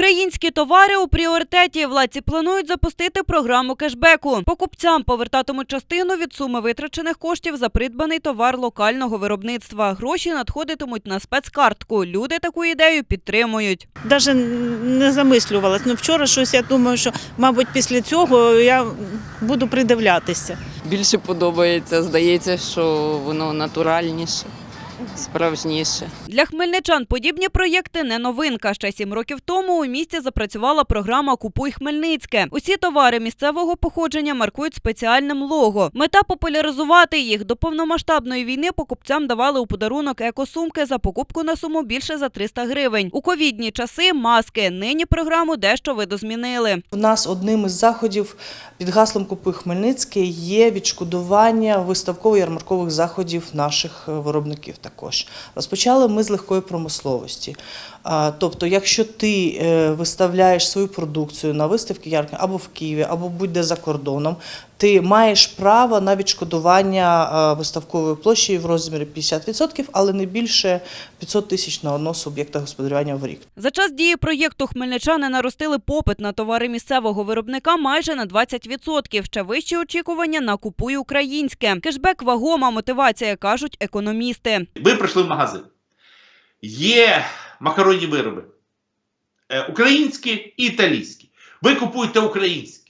Українські товари у пріоритеті. Владці планують запустити програму кешбеку. Покупцям повертатимуть частину від суми витрачених коштів за придбаний товар локального виробництва. Гроші надходитимуть на спецкартку. Люди таку ідею підтримують. Навіть не замислювалась. Ну вчора щось я думаю, що мабуть після цього я буду придивлятися. більше подобається. Здається, що воно натуральніше, справжніше. Для хмельничан подібні проєкти не новинка. Ще сім років тому у місті запрацювала програма Купуй Хмельницьке. Усі товари місцевого походження маркують спеціальним лого. Мета популяризувати їх. До повномасштабної війни покупцям давали у подарунок екосумки за покупку на суму більше за 300 гривень. У ковідні часи маски. Нині програму дещо видозмінили. У нас одним із заходів під гаслом Купи Хмельницький є відшкодування виставково-ярмаркових заходів наших е, виробників також. Розпочали ми з легкої промисловості. Тобто, якщо ти е, виставляєш свою продукцію на виставки ярмарки або в Києві, або будь-де за кордоном, ти маєш право на відшкодування е, виставкової площі в розмірі 50%, але не більше 500 тисяч на одного суб'єкта господарювання в рік. За час дії проєкту хмельничани наростили попит на товари місцевого виробника майже на 20%. Ще вищі очікування на купуй українське. Кешбек вагома мотивація, кажуть економісти. Ви прийшли в магазин. Є макаронні вироби. е, Українські і італійські. Ви купуєте українські.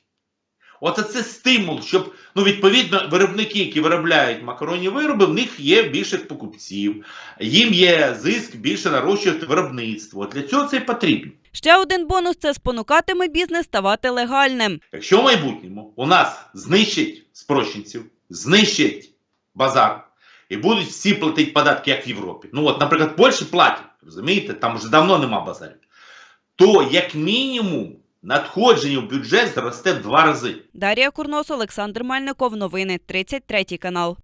Оце це стимул, щоб, ну, відповідно, виробники, які виробляють макаронні вироби, в них є більше покупців, їм є зиск більше нарощувати виробництво. Для цього це і потрібно. Ще один бонус це спонукатиме бізнес ставати легальним. Якщо в майбутньому у нас знищать спрощенців, знищать базар і будуть всі платити податки, як в Європі. Ну от, наприклад, Польщі платять, розумієте, там вже давно нема базарів. То як мінімум надходження в бюджет зросте в два рази. Дарія Курнос, Олександр Мальников. Новини 33 канал.